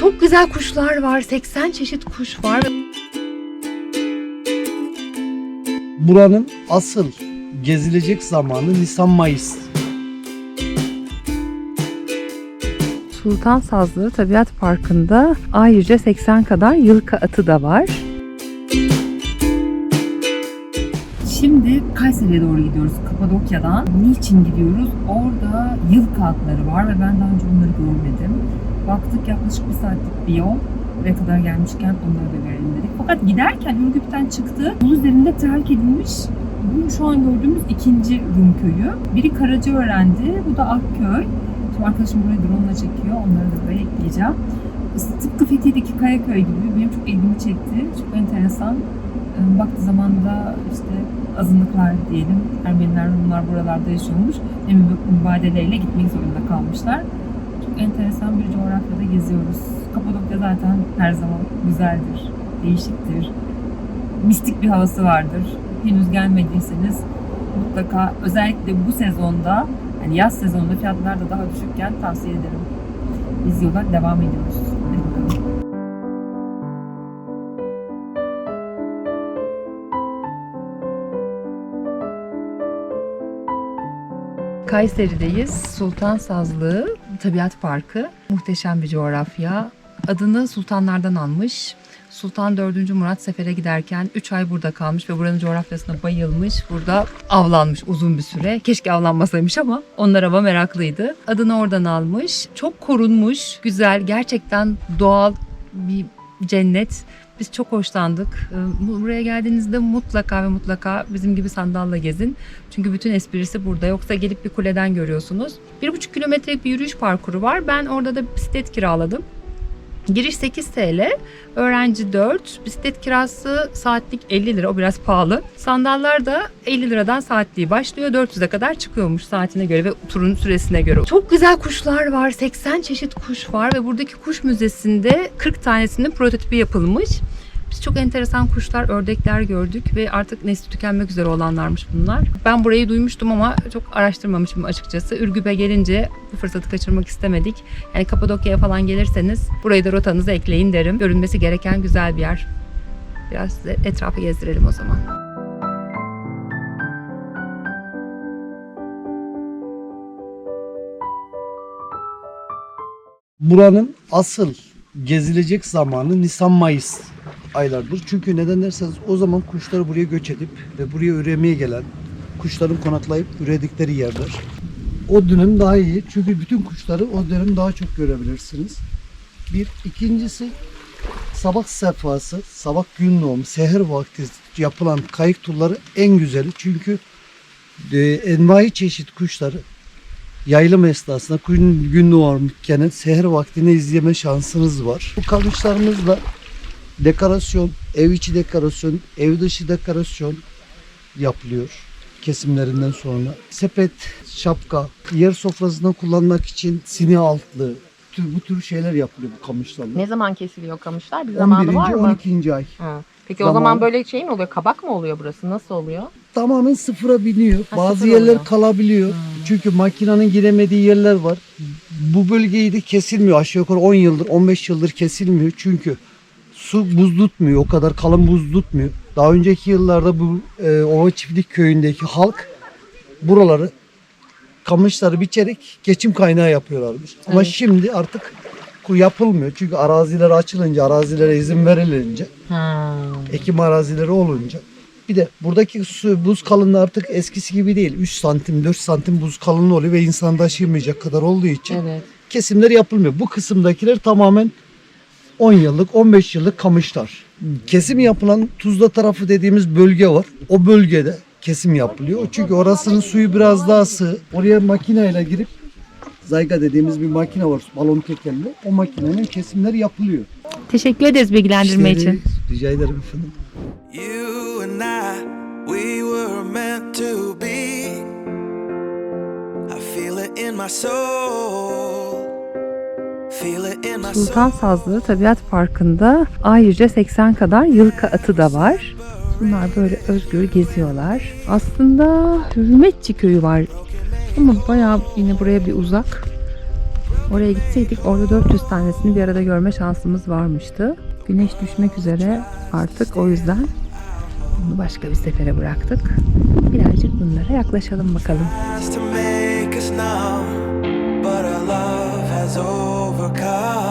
Çok güzel kuşlar var. 80 çeşit kuş var. Buranın asıl gezilecek zamanı Nisan-Mayıs. Sultan Sazlığı Tabiat Parkı'nda ayrıca 80 kadar yılkı atı da var. Şimdi Kayseri'ye doğru gidiyoruz Kapadokya'dan. Niçin gidiyoruz? Orada yılkı atları var ve ben daha önce bunları görmedim. Baktık yaklaşık bir saatlik bir yol. Buraya kadar gelmişken onları da görelim dedik. Fakat giderken Ürgüp'ten çıktı. Yol üzerinde terk edilmiş bu şu an gördüğümüz ikinci Rum köyü. Biri Karacaören'di, bu da Akköy. Şimdi arkadaşım burayı drone ile çekiyor. Onları da böyle ekleyeceğim. Tıpkı Fethiye'deki Kayaköy gibi benim çok ilgimi çekti. Çok enteresan. Ee, Baktığı zaman da işte azınlıklar diyelim, Ermeniler, Rumlar buralarda yaşıyormuş. Ve mübadeleyle gitmek zorunda kalmışlar. Çok enteresan bir coğrafyada geziyoruz. Kapadokya zaten her zaman güzeldir, değişiktir. Mistik bir havası vardır. Henüz gelmediyseniz mutlaka özellikle bu sezonda yani yaz sezonunda fiyatlar da daha düşükken tavsiye ederim. Biz yola devam ediyoruz. Kayseri'deyiz. Sultan Sazlığı Tabiat Parkı. Muhteşem bir coğrafya. Adını sultanlardan almış. Sultan 4. Murat sefere giderken 3 ay burada kalmış ve buranın coğrafyasına bayılmış. Burada avlanmış uzun bir süre. Keşke avlanmasaymış ama onlar hava meraklıydı. Adını oradan almış. Çok korunmuş, güzel, gerçekten doğal bir cennet. Biz çok hoşlandık. Ee, Buraya geldiğinizde mutlaka ve mutlaka bizim gibi sandalla gezin. Çünkü bütün esprisi burada. Yoksa gelip bir kuleden görüyorsunuz. Bir buçuk kilometrelik bir yürüyüş parkuru var. Ben orada da bisiklet kiraladım. Giriş 8 TL, öğrenci 4, bisiklet kirası saatlik 50 lira, o biraz pahalı. Sandallar da 50 liradan saatliği başlıyor, 400'e kadar çıkıyormuş saatine göre ve turun süresine göre. Çok güzel kuşlar var, 80 çeşit kuş var ve buradaki kuş müzesinde 40 tanesinin prototipi yapılmış. Çok enteresan kuşlar, ördekler gördük ve artık nesli tükenmek üzere olanlarmış bunlar. Ben burayı duymuştum ama çok araştırmamışım açıkçası. Ürgüp'e gelince bu fırsatı kaçırmak istemedik. Yani Kapadokya'ya falan gelirseniz burayı da rotanıza ekleyin derim. Görünmesi gereken güzel bir yer. Biraz size etrafı gezdirelim o zaman. Buranın asıl gezilecek zamanı Nisan-Mayıs aylardır. Çünkü neden derseniz o zaman kuşlar buraya göç edip ve buraya üremeye gelen kuşların konaklayıp üredikleri yerdir. O dönem daha iyi. Çünkü bütün kuşları o dönem daha çok görebilirsiniz. Bir. ikincisi sabah sefası, sabah gün doğumu, seher vakti yapılan kayık turları en güzeli. Çünkü e, envai çeşit kuşları yaylım esnasında gün, gün doğarken seher vaktini izleme şansınız var. Bu kamışlarımızla dekorasyon, ev içi dekorasyon, ev dışı dekorasyon yapılıyor kesimlerinden sonra. Sepet, şapka, yer sofrasında kullanmak için sini altlı, tür, bu tür şeyler yapılıyor bu kamışlarla. Ne zaman kesiliyor kamışlar? Bir 11. zamanı var mı? 12. ay. Ha. Peki o Zamanı. zaman böyle şey mi oluyor? Kabak mı oluyor burası? Nasıl oluyor? Tamamen sıfıra biniyor. Ha, Bazı sıfır yerler oluyor. kalabiliyor. Çünkü makinenin giremediği yerler var. Bu bölgeyi de kesilmiyor. Aşağı yukarı 10 yıldır, 15 yıldır kesilmiyor. Çünkü su buz tutmuyor. O kadar kalın buz tutmuyor. Daha önceki yıllarda bu e, Ova Çiftlik köyündeki halk buraları kamışları biçerek geçim kaynağı yapıyorlarmış. Ama Evet. şimdi artık yapılmıyor. Çünkü araziler açılınca, arazilere izin verilince Ha. ekim arazileri olunca. Bir de buradaki su, buz kalınlığı artık eskisi gibi değil. 3 santim, 4 santim buz kalınlığı oluyor ve insan taşıyamayacak kadar olduğu için Evet. kesimler yapılmıyor. Bu kısımdakiler tamamen 10 yıllık, 15 yıllık kamışlar. Kesim yapılan Tuzla tarafı dediğimiz bölge var. O bölgede kesim yapılıyor. Çünkü orasının suyu biraz daha sığ. Oraya makineyle girip zayga dediğimiz bir makine var balon tekerli. O makinenin kesimleri yapılıyor. Teşekkür ederiz bilgilendirme İşleri- için. Rica ederim efendim. You and I, we were meant to be. I feel it in my soul. Sultan. Sazlığı Tabiat Parkı'nda ayrıca 80 kadar yılkı atı da var. Bunlar böyle özgür geziyorlar. Aslında Hürmetçi köyü var. Ama bayağı yine buraya bir uzak. Oraya gitseydik orada 400 tanesini bir arada görme şansımız varmıştı. Güneş düşmek üzere artık o yüzden bunu başka bir sefere bıraktık. Birazcık bunlara yaklaşalım bakalım. Has overcome.